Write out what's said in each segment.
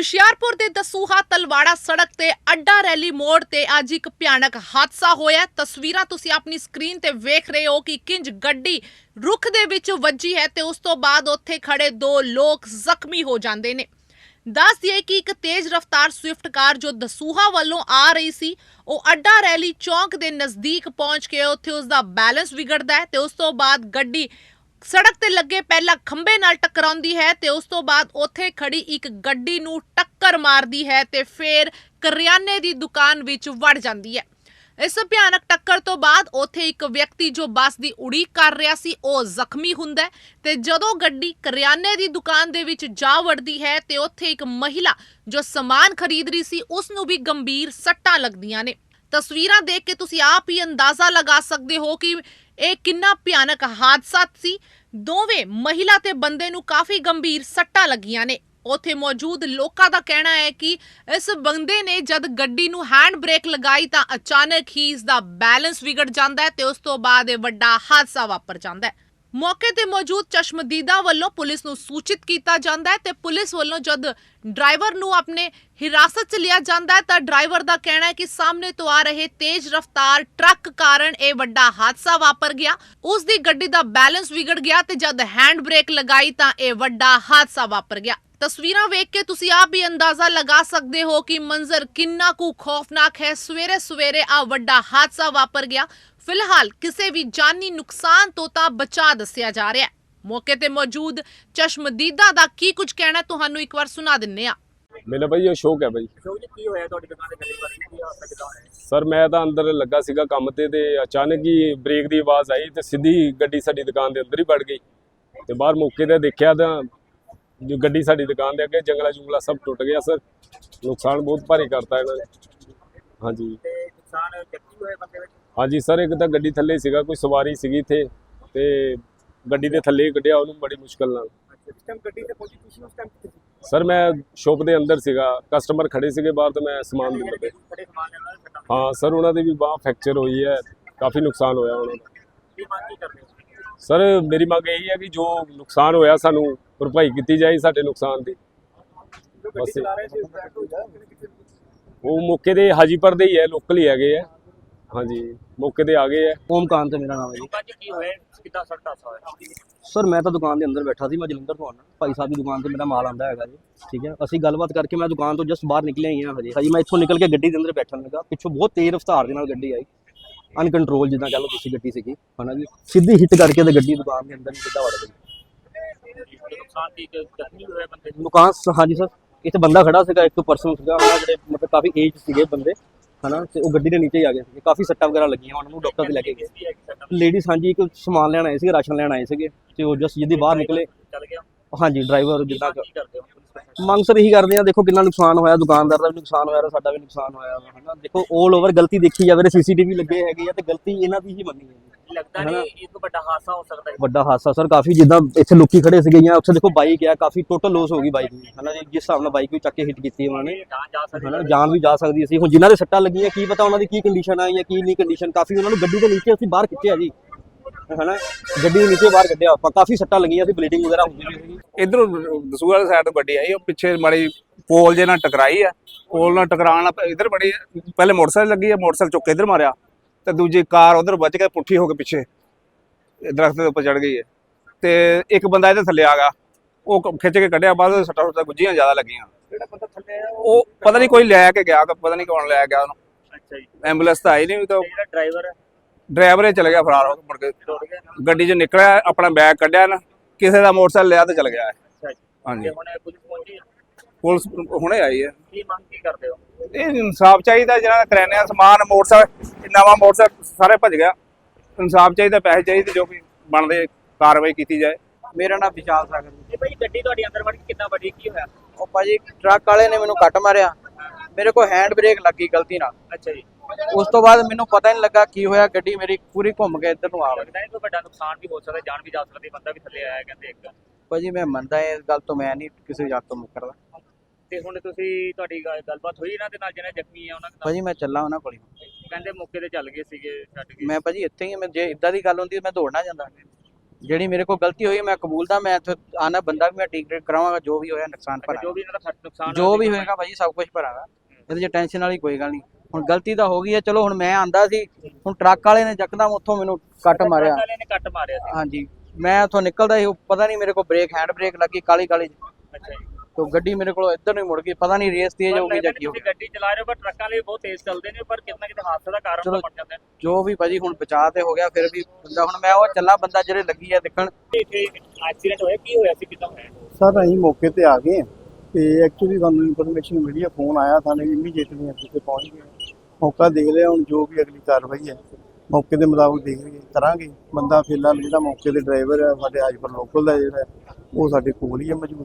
ਹੁਸ਼ਿਆਰਪੁਰ ਦੇ ਦਸੂਹਾ ਤਲਵਾੜਾ ਸੜਕ ਤੇ ਅੱਡਾ ਰੈਲੀ ਮੋੜ ਤੇ ਅੱਜ ਇੱਕ ਭਿਆਨਕ ਹਾਦਸਾ ਹੋਇਆ। ਤਸਵੀਰਾਂ ਤੁਸੀਂ ਆਪਣੀ ਸਕਰੀਨ ਤੇ ਵੇਖ ਰਹੇ ਹੋ ਕਿ ਕਿੰਜ ਗੱਡੀ ਰੁੱਖ ਦੇ ਵਿੱਚ ਵੱਜੀ ਹੈ ਤੇ ਉਸ ਤੋਂ ਬਾਅਦ ਉੱਥੇ ਖੜੇ ਦੋ ਲੋਕ ਜ਼ਖਮੀ ਹੋ ਜਾਂਦੇ ਨੇ। ਦੱਸ ਦਈਏ ਕਿ ਇੱਕ ਤੇਜ਼ ਰਫ਼ਤਾਰ ਸਵਿਫਟ ਕਾਰ ਜੋ ਦਸੂਹਾ ਵੱਲੋਂ ਆ ਰਹੀ ਸੀ, ਉਹ ਅੱਡਾ ਰੈਲੀ ਚੌਂਕ ਦੇ ਨਜ਼ਦੀਕ ਪਹੁੰਚ ਕੇ ਉੱਥੇ ਉਸ ਦਾ ਬੈਲੈਂਸ ਵਿਗੜਦਾ ਹੈ ਤੇ ਉਸ ਤੋਂ ਬਾਅਦ ਗੱਡੀ ਸੜਕ ਤੇ ਲੱਗੇ ਪਹਿਲਾਂ ਖੰਭੇ ਨਾਲ ਟਕਰਾਉਂਦੀ ਹੈ ਤੇ ਉਸ ਤੋਂ ਬਾਅਦ ਉੱਥੇ ਖੜੀ ਇੱਕ ਗੱਡੀ ਨੂੰ ਟੱਕਰ ਮਾਰਦੀ ਹੈ ਤੇ ਫਿਰ ਕਰਿਆਨੇ ਦੀ ਦੁਕਾਨ ਵਿੱਚ ਵੜ ਜਾਂਦੀ ਹੈ। ਇਸ ਭਿਆਨਕ ਟੱਕਰ ਤੋਂ ਬਾਅਦ ਉੱਥੇ ਇੱਕ ਵਿਅਕਤੀ ਜੋ ਬੱਸ ਦੀ ਉਡੀਕ ਕਰ ਰਿਹਾ ਸੀ, ਉਹ ਜ਼ਖਮੀ ਹੁੰਦਾ ਹੈ ਤੇ ਜਦੋਂ ਗੱਡੀ ਕਰਿਆਨੇ ਦੀ ਦੁਕਾਨ ਦੇ ਵਿੱਚ ਜਾ ਵੜਦੀ ਹੈ ਤੇ ਉੱਥੇ ਇੱਕ ਮਹਿਲਾ ਜੋ ਸਮਾਨ ਖਰੀਦ ਰਹੀ ਸੀ, ਉਸ ਨੂੰ ਵੀ ਗੰਭੀਰ ਸੱਟਾਂ ਲੱਗਦੀਆਂ ਨੇ। ਤਸਵੀਰਾਂ ਦੇਖ ਕੇ ਤੁਸੀਂ ਆਪ ਹੀ ਅੰਦਾਜ਼ਾ ਲਗਾ ਸਕਦੇ ਹੋ ਕਿ ਇਹ ਕਿੰਨਾ ਭਿਆਨਕ ਹਾਦਸਾ ਸੀ। ਦੋਵੇਂ ਮਹਿਲਾ ਤੇ ਬੰਦੇ ਨੂੰ ਕਾਫੀ ਗੰਭੀਰ ਸੱਟਾਂ ਲੱਗੀਆਂ ਨੇ। ਉੱਥੇ ਮੌਜੂਦ ਲੋਕਾਂ ਦਾ ਕਹਿਣਾ ਹੈ ਕਿ ਇਸ ਬੰਦੇ ਨੇ ਜਦ ਗੱਡੀ ਨੂੰ ਹੈਂਡ ਬ੍ਰੇਕ ਲਗਾਈ ਤਾਂ ਅਚਾਨਕ ਹੀ ਇਸ ਦਾ ਬੈਲੈਂਸ ਵਿਗੜ ਜਾਂਦਾ ਹੈ ਤੇ ਉਸ ਤੋਂ ਬਾਅਦ ਇਹ ਵੱਡਾ ਹਾਦਸਾ ਵਾਪਰ ਜਾਂਦਾ ਹੈ। ਮੌਕੇ ਤੇ ਮੌਜੂਦ ਚਸ਼ਮਦੀਦਾਂ ਵੱਲੋਂ ਪੁਲਿਸ ਨੂੰ ਸੂਚਿਤ ਕੀਤਾ ਜਾਂਦਾ ਹੈ ਤੇ ਪੁਲਿਸ ਵੱਲੋਂ ਜਦ ਡਰਾਈਵਰ ਨੂੰ ਆਪਣੇ ਹਿਰਾਸਤ 'ਚ ਲਿਆ ਜਾਂਦਾ ਹੈ ਤਾਂ ਡਰਾਈਵਰ ਦਾ ਕਹਿਣਾ ਹੈ ਕਿ ਸਾਹਮਣੇ ਤੋਂ ਆ ਰਹੇ ਤੇਜ਼ ਰਫ਼ਤਾਰ ਟਰੱਕ ਕਾਰਨ ਇਹ ਵੱਡਾ ਹਾਦਸਾ ਵਾਪਰ ਗਿਆ। ਉਸ ਦੀ ਗੱਡੀ ਦਾ ਬੈਲੈਂਸ ਵਿਗੜ ਗਿਆ ਤੇ ਜਦ ਹੈਂਡ ਬ੍ਰੇਕ ਲਗਾਈ ਤਾਂ ਇਹ ਵੱਡਾ ਹਾਦਸਾ ਵਾਪਰ ਗਿਆ। ਤਸਵੀਰਾਂ ਵੇਖ ਕੇ ਤੁਸੀਂ ਆਪ ਵੀ ਅੰਦਾਜ਼ਾ ਲਗਾ ਸਕਦੇ ਹੋ ਕਿ ਮੰਜ਼ਰ ਕਿੰਨਾ ਕੁ ਖੌਫਨਾਕ ਹੈ। ਸਵੇਰੇ ਸਵੇਰੇ ਆ ਵੱਡਾ ਹਾਦਸਾ ਵਾਪਰ ਗਿਆ। ਫਿਲਹਾਲ ਕਿਸੇ ਵੀ ਜਾਨੀ ਨੁਕਸਾਨ ਤੋਂ ਤਾਂ ਬਚਾ ਦੱਸਿਆ ਜਾ ਰਿਹਾ ਹੈ। ਮੌਕੇ ਤੇ ਮੌਜੂਦ ਚਸ਼ਮਦੀਦਾ ਦਾ ਕੀ ਕੁਝ ਕਹਿਣਾ ਹੈ, ਤੁਹਾਨੂੰ ਇੱਕ ਵਾਰ ਸੁਣਾ ਦਿੰਨੇ ਆ। ਮੇਰਾ ਭਾਈ ਹੈ ਭਾਈ ਸ਼ੋਕ ਜੀ ਕੀ ਹੋਇਆ ਤੁਹਾਡੀ ਦੁਕਾਨ ਤੇ ਗੱਡੀ ਵਾਰੀ ਕੀ ਹਾਦਸਾ ਕਿਦਾਂ ਹੋਇਆ ਸਰ ਮੈਂ ਤਾਂ ਅੰਦਰ ਲੱਗਾ ਸੀਗਾ ਕੰਮ ਤੇ ਤੇ ਅਚਾਨਕ ਹੀ ਬ੍ਰੇਕ ਦੀ ਆਵਾਜ਼ ਆਈ ਤੇ ਸਿੱਧੀ ਗੱਡੀ ਸਾਡੀ ਦੁਕਾਨ ਦੇ ਅੰਦਰ ਹੀ ਵੜ ਗਈ। ਤੇ ਬਾਹਰ ਮੌਕੇ ਤੇ ਦੇਖਿਆ ਤਾਂ ਜੋ ਗੱਡੀ ਸਾਡੀ ਦੁਕਾਨ ਦੇ ਅੱਗੇ ਜੰਗਲਾ ਜੁੰਗਲਾ ਸਭ ਟੁੱਟ ਗਿਆ ਸਰ। ਨੁਕਸਾਨ ਬਹੁਤ ਭਾਰੀ ਕਰਤਾ ਇਹਨਾਂ ਨੇ। ਹਾਂਜੀ। ਤੇ ਨੁਕਸਾਨ ਜ਼ਖਮੀ ਹੋਏ ਬੰਦੇ ਵਿੱਚ? ਹਾਂਜੀ ਸਰ ਇੱਕ ਤਾਂ ਗੱਡੀ ਥੱਲੇ ਸੀਗਾ ਕੋਈ ਸਵਾਰੀ ਸੀਗੀ ਇੱਥੇ ਤੇ ਗੱਡੀ ਦੇ ਥੱਲੇ ਹੀ ਕੱਢਿਆ ਉਹਨੂੰ ਬੜੀ ਮੁਸ਼ਕਲ ਨਾਲ। ਅੱਛਾ ਜਿਸ ਟਾਈਮ ਗੱਡੀ ਤੇ ਪਹੁੰਚੀ ਤੁਸੀਂ ਉਸ ਟਾਈਮ ਕਿੱਥੇ ਸੀ? ਸਰ ਮੈਂ ਸ਼ੋਪ ਦੇ ਅੰਦਰ ਸੀਗਾ ਕਸਟਮਰ ਖੜੇ ਸੀਗੇ ਬਾਹਰ ਤੇ ਮੈਂ ਸਮਾਨ ਦਿੰਦਾ ਪਿਆ। ਖੜੇ ਸਮਾਨ ਲੈਣ ਵਾਲੇ ਸੱਟਾਂ ਹਾਂ ਸਰ ਉਹਨਾਂ ਦੀ ਵੀ ਬਾਹ ਫ੍ਰੈਕਚਰ ਹੋਈ ਹੈ ਕਾਫੀ ਨੁਕਸਾਨ ਹੋਇਆ ਉਹਨਾਂ ਦਾ। ਕੀ ਮੰਗ ਕੀ ਕਰਦੇ ਹੋ? ਸਰ ਮੇਰੀ ਮੰਗ ਇਹੀ ਹੈ ਕਿ ਜੋ ਨੁਕਸਾਨ ਹੋਇਆ ਸਾਨੂੰ ਭਰਪਾਈ ਕੀਤੀ ਜਾਏ ਸਾਡੇ ਨੁਕਸਾਨ ਦੀ। ਬਸ। ਉਹ ਮੌਕੇ ਦੇ ਹਾਜੀਪੁਰ ਦੇ ਹੀ ਹੈ ਲੋਕਲ ਹੀ ਹੈਗੇ ਆ। ਹਾਂਜੀ ਮੌਕੇ ਤੇ ਆ ਗਏ ਆ। ਓਮਕਾਨ ਤੇ ਮੇਰਾ ਨਾਮ ਹੈ ਜੀ। ਲੋਕਾਂ 'ਚ ਕੀ ਹੋਇਆ? ਕਿੱਦਾਂ ਸੜਕ ਹਾਦਸਾ ਹੋਇਆ? ਸਰ ਮੈਂ ਤਾਂ ਦੁਕਾਨ ਦੇ ਅੰਦਰ ਬੈਠਾ ਸੀ ਮੈਂ ਜਲੰਧਰ ਤੋਂ ਆਉਣਾ ਭਾਈ ਸਾਹਿਬ ਦੀ ਦੁਕਾਨ ਤੇ ਮੇਰਾ ਮਾਲ ਆਂਦਾ ਹੈਗਾ ਜੀ ਠੀਕ ਹੈ। ਅਸੀਂ ਗੱਲਬਾਤ ਕਰਕੇ ਮੈਂ ਦੁਕਾਨ ਤੋਂ ਜਸਟ ਬਾਹਰ ਨਿਕਲੇ ਹੀ ਹਾਂ ਹਜੇ। ਹਜੇ ਮੈਂ ਇੱਥੋਂ ਨਿਕਲ ਕੇ ਗੱਡੀ ਦੇ ਅੰਦਰ ਬੈਠਣ ਲੱਗਾ ਪਿੱਛੋਂ ਬਹੁਤ ਤੇਜ਼ ਰਫ਼ਤਾਰ ਦੇ ਨਾਲ ਗੱਡੀ ਆਈ। ਅਨਕੰਟਰੋਲ ਜਿੱਦਾਂ ਕਹ ਲਓ ਤੁਸੀਂ ਗੱਡੀ ਸੀਗੀ ਹਨਾ ਜੀ। ਸਿੱਧੀ ਹਿੱਟ ਕਰਕੇ ਤੇ ਗੱਡੀ ਦੁਕਾਨ ਦੇ ਅੰਦਰ ਹੀ ਸਿੱਧਾ ਵੜ ਗਈ। ਨੁਕਸਾਨ ਜ਼ਖਮੀ ਬੰਦੇ? ਸ- ਹਾਂਜੀ ਸਰ ਇੱਥੇ ਬੰਦਾ ਖੜਾ ਸੀਗਾ ਇੱਕ ਪਰਸਨ ਸੀਗਾ ਹਨਾ ਜਿਹੜੇ ਮਤਲਬ ਕਾਫੀ ਏਜ ਸੀਗੇ ਬੰਦੇ ਹਨਾ ਤੇ ਉਹ ਗੱਡੀ ਦੇ ਨੀਚੇ ਹੀ ਆ ਗਏ ਸੀਗੇ ਕਾਫੀ ਸੱਟਾਂ ਵਗੈਰਾ ਲੱਗੀਆਂ ਉਹਨਾਂ ਨੂੰ ਡਾਕਟਰ ਤੇ ਲੈ ਕੇ ਗਏ। ਲੇਡੀਜ਼ ਹਾਂਜੀ ਇੱਕ ਸਮਾਨ ਲੈਣ ਆਏ ਸੀਗੇ ਰਾਸ਼ਨ ਲੈਣ ਆਏ ਸੀਗੇ ਤੇ ਉਹ ਜਸਟ ਜਿੱਦੀ ਬਾਹਰ ਨਿਕਲੇ। ਚੱਲ ਗਿਆ। ਹਾਂਜੀ ਡਰਾਈਵਰ ਕੀ ਜਿੱਦਾਂ ਕੀ ਕਰਦੇ ਹੋ? ਮੰਗ ਸਰ ਇਹੀ ਕਰਦੇ ਆ ਦੇਖੋ ਕਿੰਨਾ ਨੁਕਸਾਨ ਹੋਇਆ ਦੁਕਾਨਦਾਰ ਦਾ ਵੀ ਨੁਕਸਾਨ ਹੋਇਆ ਸਾਡਾ ਵੀ ਨੁਕਸਾਨ ਹੋਇਆ ਹਨਾ? ਦੇਖੋ 올 ਓਵਰ ਗਲਤੀ ਦੇਖੀ ਜਾਵੇ ਤੇ ਸੀਸੀਟੀਵੀ ਲੱਗੇ ਹੈਗੇ ਆ ਤੇ ਗਲਤੀ ਇਹਨਾਂ ਦੀ ਹੀ ਮੰਨੀ ਹੈ। ਲੱਗਦਾ। ਨਹੀਂ ਇੱਕ ਵੱਡਾ ਹਾਦਸਾ ਹੋ ਸਕਦਾ ਹੈ। ਵੱਡਾ ਹਾਦਸਾ ਸਰ ਕਾਫੀ ਜਿੱਦਾਂ ਇੱਥੇ ਲੋਕੀ ਖੜੇ ਸੀਗੇ ਜਾਂ ਉੱਥੇ ਦੇਖੋ ਬਾਈਕ ਆ ਕਾਫੀ ਟੋਟਲ ਲੋਸ ਹੋ ਗਈ ਬਾਈਕ ਦੀ ਹਨਾ ਜੀ? ਜਿਸ ਹਿਸਾਬ ਨਾਲ ਬਾਈਕ ਵੀ ਚੱਕ ਕੇ ਹਿੱਟ ਕੀਤੀ ਉਹਨਾਂ ਨੇ ਹਨਾ? ਜਾਨ ਵੀ ਜਾ ਸਕਦੀ ਸੀ ਹੁਣ ਜਿਨ੍ਹਾਂ ਦੇ ਸੱਟਾਂ ਲੱਗੀਆਂ ਕੀ ਪਤਾ ਉਹਨਾਂ ਦੀ ਕੀ ਕੰਡੀਸ਼ਨ ਆ ਜਾਂ ਕੀ ਨਹੀਂ ਕੰਡੀਸ਼ਨ ਕਾਫੀ ਉਹਨਾਂ ਨੂੰ ਗੱਡੀ ਦੇ ਨੀਚੇ ਅਸੀਂ ਬਾਹਰ ਖਿੱਚਿਆ ਜੀ। ਹਨਾ? ਗੱਡੀ ਦੇ ਨੀਚੇ ਬਾਹਰ ਕੱਢਿਆ ਆਪਾਂ ਕਾਫੀ ਸੱਟਾਂ ਲੱਗੀਆਂ ਸੀ ਬਲੀਡਿੰਗ ਵਗੈਰਾ ਹੁੰਦੀ ਵੀ ਸੀਗੀ ਇਧਰੋਂ ਦਸੂਆ ਵਾਲੀ ਸਾਈਡ ਤੋਂ ਗੱਡੀ ਆਈ ਉਹ ਪਿੱਛੇ ਮਾੜੀ ਪੋਲ ਜੇ ਨਾਲ ਟਕਰਾਈ ਆ। ਪੋਲ ਨਾਲ ਟਕਰਾਉਣ ਨਾਲ ਇਧਰ ਬੜੀ ਪਹਿਲੇ ਮੋਟਰਸਾਈਕਲ ਲੱਗੀ ਆ ਮੋਟਰਸਾਈਕਲ ਚੁੱਕ ਕੇ ਇਧਰ ਮਾਰਿਆ ਤੇ ਦੂਜੀ ਕਾਰ ਉਧਰ ਵੱਜ ਕੇ ਪੁੱਠੀ ਹੋ ਕੇ ਪਿੱਛੇ ਦਰਖਤ ਦੇ ਉੱਪਰ ਚੜ ਗਈ ਹੈ। ਤੇ ਇੱਕ ਬੰਦਾ ਇਹਦੇ ਥੱਲੇ ਆ ਗਿਆ ਉਹ ਖਿੱਚ ਕੇ ਕੱਢਿਆ ਬਾਅਦ ਸੱਟਾਂ ਸੁੱਟਾਂ ਗੁੱਜੀਆਂ ਜ਼ਿਆਦਾ ਲੱਗੀਆਂ। ਜਿਹੜਾ ਬੰਦਾ ਥੱਲੇ ਆ ਉਹ? ਪਤਾ ਨਹੀਂ ਕੋਈ ਲੈ ਕੇ ਗਿਆ ਪਤਾ ਨਹੀਂ ਕੌਣ ਲੈ ਗਿਆ ਉਹਨੂੰ। ਅੱਛਾ ਜੀ। ਐਂਬੂਲੈਂਸ ਤਾਂ ਆਈ ਨਹੀਂ ਤਾਂ ਤੇ ਜਿਹੜਾ ਡਰਾਈਵਰ ਹੈ ਡਰਾਈਵਰ ਹੀ ਚਲੇ ਗਿਆ ਫਰਾਰ ਹੋ ਕੇ ਮੁੜ ਕੇ। ਗੱਡੀ 'ਚ ਨਿਕਲਿਆ ਆਪਣਾ ਬੈਗ ਕੱਢਿਆ ਨਾ ਕਿਸੇ ਦਾ ਮੋਟਰਸਾਈਕਲ ਲਿਆ ਤੇ ਚਲ ਗਿਆ ਹੈ। ਅੱਛਾ ਜੀ। ਹਾਂਜੀ। ਇਹ ਪੁਲਿਸ ਪਹੁੰਚੀ ਹੈ ਪੁਲਿਸ ਹੁਣੇ ਆਈ ਹੈ। ਕੀ ਮੰਗ ਕੀ ਕਰਦੇ ਹੋ? ਇਹ ਇਨਸਾਫ ਚਾਹੀਦਾ ਜਿਹਨਾਂ ਦਾ ਕਰਿਆਨੇ ਦਾ ਸਮਾਨ ਮੋਟਰਸਾਈਕਲ ਇਹ ਨਵਾਂ ਮੋਟਰਸਾਈਕਲ ਸਾਰੇ ਭੱਜ ਗਿਆ। ਇਨਸਾਫ ਚਾਹੀਦਾ ਪੈਸੇ ਚਾਹੀਦੇ ਜੋ ਵੀ ਬਣਦੇ ਕਾਰਵਾਈ ਕੀਤੀ ਜਾਏ। ਮੇਰਾ ਨਾਮ ਵਿਸ਼ਾਲ ਸਾਗਰ ਜੀ। ਇਹ ਭਾਈ ਗੱਡੀ ਤੁਹਾਡੀ ਅੰਦਰ ਵੜ ਕੇ ਕਿੰਨਾ ਵੱਡੀ ਕੀ ਹੋਇਆ? ਉਹ ਭਾਜੀ ਟਰੱਕ ਵਾਲੇ ਨੇ ਮੈਨੂੰ ਕੱਟ ਮਾਰਿਆ। ਮੇਰੇ ਕੋਲ ਹੈਂਡ ਬ੍ਰੇਕ ਲੱਗੀ ਗਲਤੀ ਨਾਲ। ਅੱਛਾ ਜੀ। ਉਸ ਤੋਂ ਬਾਅਦ ਮੈਨੂੰ ਪਤਾ ਹੀ ਨਹੀਂ ਲੱਗਾ ਕੀ ਹੋਇਆ ਗੱਡੀ ਮੇਰੀ ਪੂਰੀ ਘੁੰਮ ਕੇ ਇੱਧਰ ਨੂੰ ਆ ਗਈ। ਲੱਗਦਾ ਕੋਈ ਵੱਡਾ ਨੁਕਸਾਨ ਵੀ ਹੋ ਸਕਦਾ ਜਾਨ ਵੀ ਜਾ ਸਕਦੀ ਬੰਦਾ ਵੀ ਥੱਲੇ ਆਇਆ ਕਹਿੰਦੇ ਇੱਕ। ਭਾਜੀ ਮੈਂ ਮੰਨਦਾ ਇਸ ਗੱਲ ਤੋਂ ਮੈਂ ਨਹੀਂ ਕਿਸੇ ਯਾਦ ਤੋਂ ਮੁੱਕਰਦਾ। ਤੇ ਹੁਣ ਤੁਸੀਂ ਤੁਹਾਡੀ ਗੱਲ- ਗੱਲਬਾਤ ਹੋਈ ਇਹਨਾਂ ਦੇ ਨਾਲ ਜਿਹਨੇ ਜ਼ਖਮੀ ਆ ਉਹਨਾਂ ਦੇ ਨਾਲ? ਭਾਜੀ ਮੈਂ ਚੱਲਾਂ ਉਹਨਾਂ ਕੋਲ ਹੀ। ਕਹਿੰਦੇ ਮੌਕੇ ਤੇ ਚੱਲ ਗਏ ਸੀਗੇ ਛੱਡ ਕੇ ਮੈਂ ਭਾਜੀ ਇੱਥੇ ਹੀ ਹਾਂ, ਮੈਂ ਜੇ ਇਦਾਂ ਦੀ ਗੱਲ ਹੁੰਦੀ ਮੈਂ ਦੌੜਨਾ ਜਾਂਦਾ। ਜਿਹੜੀ ਮੇਰੇ ਕੋਲ ਗਲਤੀ ਹੋਈ ਮੈਂ ਕਬੂਲਦਾ ਮੈਂ ਇੱਥੇ ਆਣਾ ਬੰਦਾ ਵੀ ਮੈਂ ਟ੍ਰੀਟ ਕਰਾਵਾਂਗਾ ਜੋ ਵੀ ਹੋਇਆ ਨੁਕਸਾਨ ਅੱਛਾ, ਜੋ ਭਰਾਂਗਾ। ਵੀ ਇਹਨਾਂ ਦਾ ਖਰਚ ਨੁਕਸਾਨ ਜੋ ਵੀ ਹੋਏਗਾ ਭਾਜੀ ਸਭ ਕੁਝ ਭਰਾਂਗਾ। ਇਹਦੇ 'ਚ ਟੈਨਸ਼ਨ ਵਾਲੀ ਕੋਈ ਗੱਲ ਨਹੀਂ। ਹੁਣ ਗਲਤੀ ਤਾਂ ਹੋ ਗਈ ਹੈ ਚਲੋ ਹੁਣ ਮੈਂ ਆਂਦਾ ਸੀ ਹੁਣ ਟਰੱਕ ਵਾਲੇ ਨੇ ਯਕਦਮ ਉੱਥੋਂ ਮੈਨੂੰ ਕੱਟ ਮਾਰਿਆ। ਵਾਲੇ ਨੇ ਕੱਟ ਮਾਰਿਆ ਸੀ। ਹਾਂਜੀ ਮੈਂ ਉੱਥੋਂ ਨਿਕਲਦਾ ਸੀ ਪਤਾ ਨਹੀਂ ਮੇਰੇ ਕੋਲ ਬ੍ਰੇਕ ਹੈਂਡ ਬ੍ਰੇਕ ਲੱਗੀ ਕਾਲੀ ਕਾਲੀ ਅੱਛਾ ਜੀ। ਤੋਂ ਗੱਡੀ ਮੇਰੇ ਕੋਲ ਇੱਧਰ ਨੂੰ ਹੀ ਮੁੜ ਗਈ ਪਤਾ ਨਹੀਂ ਰੇਸ ਤੇਜ਼ ਹੋ ਗਈ ਜਾਂ ਕੀ ਹੋ ਗਿਆ। ਗੱਡੀ ਚਲਾ ਰਹੇ ਹੋ ਪਰ ਟਰੱਕਾਂ ਲਈ ਬਹੁਤ ਤੇਜ਼ ਚੱਲਦੇ ਨੇ ਪਰ ਕਿਤਨਾ ਕਿਤੇ ਹਾਦਸੇ ਦਾ ਕਾਰਨ ਬਣ ਜਾਂਦੇ ਨੇ। ਜੋ ਵੀ ਭਾਜੀ ਹੁਣ ਬਚਾਅ ਤੇ ਹੋ ਗਿਆ ਫਿਰ ਵੀ ਬੰਦਾ ਹੁਣ ਮੈਂ ਉਹ ਚੱਲਾ ਬੰਦਾ ਜਿਹੜੇ ਲੱਗੀ ਆ ਦੇਖਣ। ਇੱਥੇ ਐਕਸੀਡੈਂਟ ਹੋਇਆ ਕੀ ਹੋਇਆ ਸੀ ਕਿਦਾਂ ਹੋਇਆ? ਸਰ ਅਸੀਂ ਮੌਕੇ ਤੇ ਆ ਗਏ ਤੇ ਐਕਚੁਅਲੀ ਸਾਨੂੰ ਇਨਫੋਰਮੇਸ਼ਨ ਮਿਲੀ ਹੈ ਫੋਨ ਆਇਆ ਸਾਨੂੰ ਇਮੀਡੀਏਟਲੀ ਅਸੀਂ ਤੇ ਪਹੁੰਚ ਗਏ। ਮੌਕਾ ਦੇਖ ਲਿਆ ਹੁਣ ਜੋ ਵੀ ਅਗਲੀ ਕਾਰਵਾਈ ਹੈ ਮੌਕੇ ਦੇ ਮੁਤਾਬਕ ਦੇਖ ਲਈਏ ਕਰਾਂਗੇ। ਬੰਦਾ ਫਿਲਹਾਲ ਜਿਹੜਾ ਮੌਕੇ ਦੇ ਡਰਾਈਵਰ ਹੈ ਸਾਡੇ ਹਾਜਪੁਰ ਲੋਕਲ ਦਾ ਜਿਹੜਾ ਉਹ ਸਾਡੇ ਕੋਲ ਹੀ ਹੈ ਮੌਜੂਦ।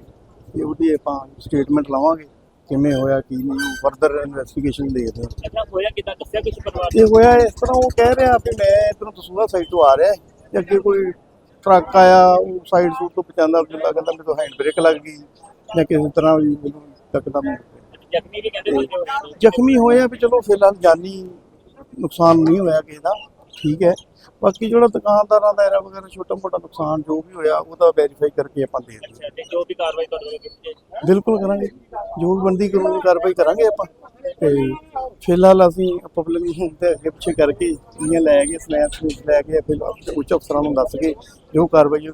ਤੇ ਉਹਦੀ ਆਪਾਂ ਸਟੇਟਮੈਂਟ ਲਵਾਂਗੇ ਕਿਵੇਂ ਹੋਇਆ ਕੀ ਨਹੀਂ ਫਰਦਰ ਇਨਵੈਸਟੀਗੇਸ਼ਨ ਦੇਖਦੇ ਹਾਂ। ਅੱਛਾ ਹੋਇਆ ਕਿਦਾਂ? ਦੱਸਿਆ ਕੁਝ ਪਰਿਵਾਰ ਇਹ ਹੋਇਆ ਇਸ ਤਰ੍ਹਾਂ ਉਹ ਕਹਿ ਰਿਹਾ ਵੀ ਮੈਂ ਇਧਰੋਂ ਦਸੂਹਾ ਸਾਈਡ ਤੋਂ ਆ ਰਿਹਾ ਤੇ ਅੱਗੇ ਕੋਈ ਟਰੱਕ ਆਇਆ ਉਹ ਸਾਈਡ ਸੂਟ ਤੋਂ ਪਹੁੰਚਾਉਂਦਾ ਜਿੰਦਾ ਕਹਿੰਦਾ ਮੈਨੂੰ ਹੈਂਡ ਬ੍ਰੇਕ ਲੱਗ ਗਈ ਜਾਂ ਕਿਸੇ ਤਰ੍ਹਾਂ ਵੀ ਮੈਨੂੰ ਜ਼ਖਮੀ ਵੀ ਕਹਿੰਦੇ ਬੰਦੇ ਹੋਏ ਸੀ। ਜ਼ਖਮੀ ਹੋਏ ਆ ਵੀ ਚਲੋ ਫਿਲਹਾਲ ਜਾਨੀ ਨੁਕਸਾਨ ਨਹੀਂ ਹੋਇਆ ਕਿਸੇ ਦਾ ਠੀਕ ਹੈ ਬਾਕੀ ਜਿਹੜਾ ਦੁਕਾਨਦਾਰਾਂ ਦਾ ਐਰਾ ਵਗੈਰਾ ਛੋਟਾ ਮੋਟਾ ਨੁਕਸਾਨ ਜੋ ਵੀ ਹੋਇਆ ਉਹਦਾ ਵੈਰੀਫਾਈ ਕਰਕੇ ਆਪਾਂ ਦੇ ਦਿੰਦੇ ਅੱਛਾ ਤੇ ਜੋ ਵੀ ਕਾਰਵਾਈ ਤੁਹਾਡੇ ਵੱਲੋਂ ਕੀਤੀ ਜਾਏਗੀ ਹਾਂ। ਬਿਲਕੁਲ ਕਰਾਂਗੇ ਜੋ ਵੀ ਬੰਦੀ ਕਾਨੂੰਨੀ ਕਾਰਵਾਈ ਕਰਾਂਗੇ ਆਪਾਂ ਤੇ ਫਿਲਹਾਲ ਅਸੀਂ ਪਬਲਿਕ ਨੂੰ ਤੇ ਅੱਗੇ ਪਿੱਛੇ ਕਰਕੇ ਇਹ ਲੈ ਕੇ ਸਨੈਪਸ ਲੈ ਕੇ ਫਿਰ ਉੱਚ ਅਫਸਰਾਂ ਨੂੰ ਦੱਸ ਕੇ ਜੋ ਕਾਰਵਾਈ